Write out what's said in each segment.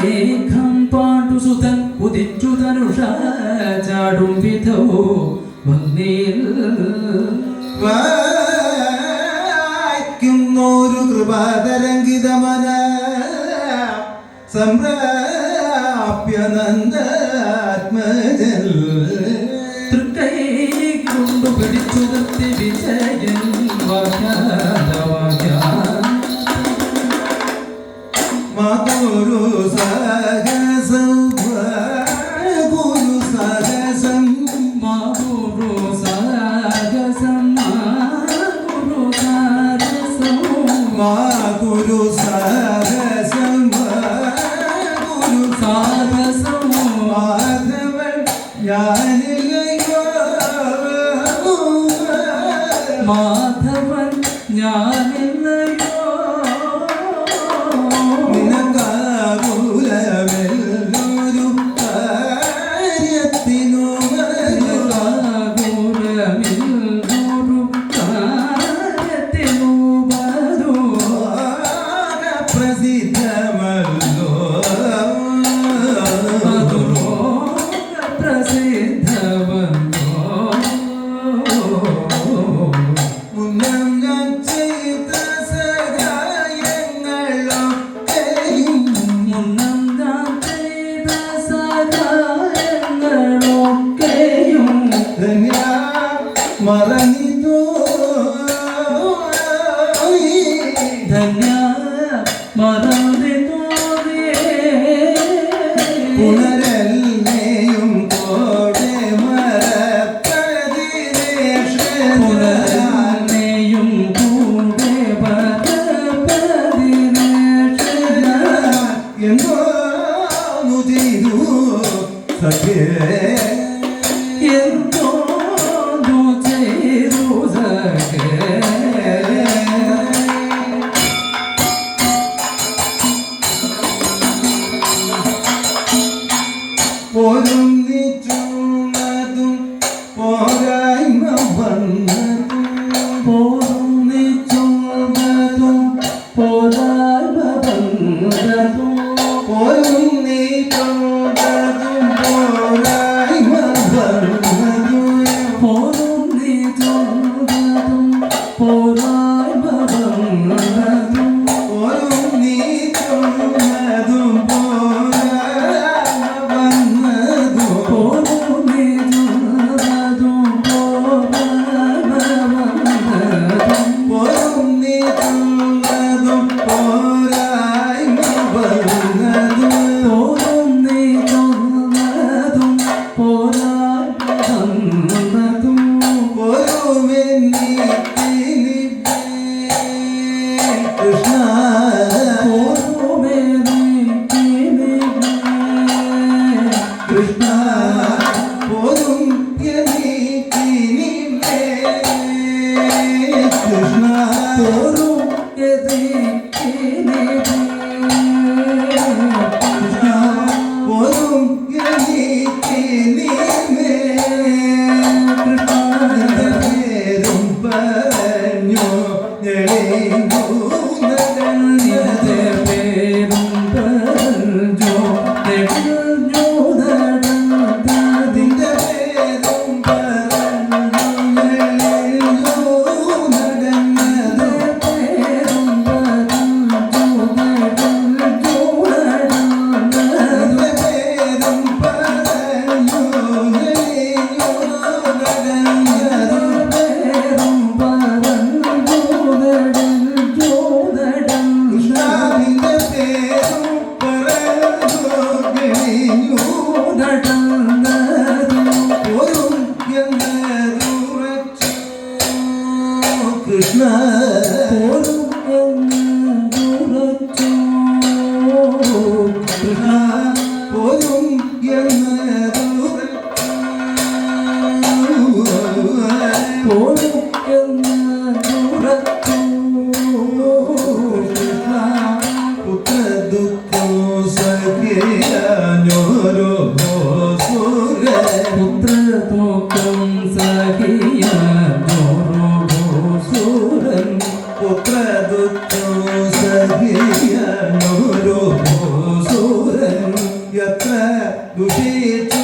മേഘം പാണ്ടുസുതൻ കുതിച്ചു തനുഷ ചാടും വിധവോ ഭംഗിയിൽ വായിക്കുന്നോരു കൃപാതരംഗിതമന സംപ്രാപ്യനന്ദാത്മജൽ തൃക്കൈ കൊണ്ടു പിടിച്ചുതിർത്തി Vijayan Smaranita. Sei tão dado bola. Thank you. Thank you. Krishna Krishna പോരും എന്ന് പോരും എന്ന് പുത്ര ദുഃഖം സഖ്യാനോരോ 눈빛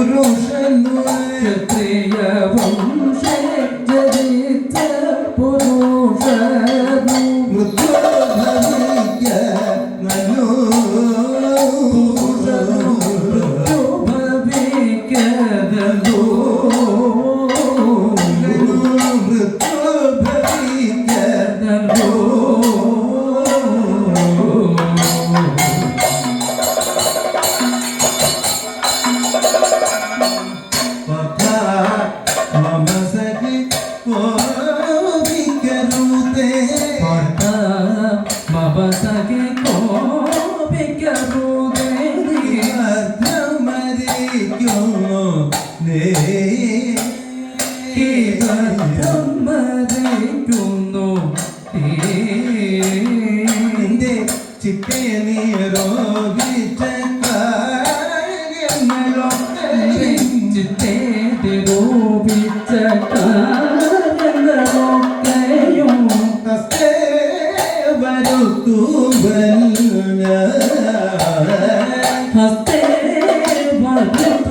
പുരുഷന്മാരെ മമതകെ കോപിക്കുമോ മരിക്കുന്നു ചിപ്പിയ നീ രോഗിച്ച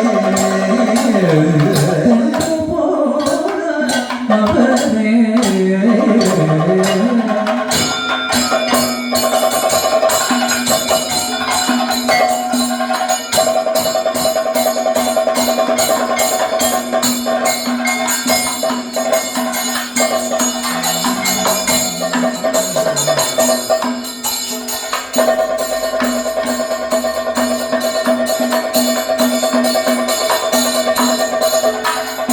¡Gracias!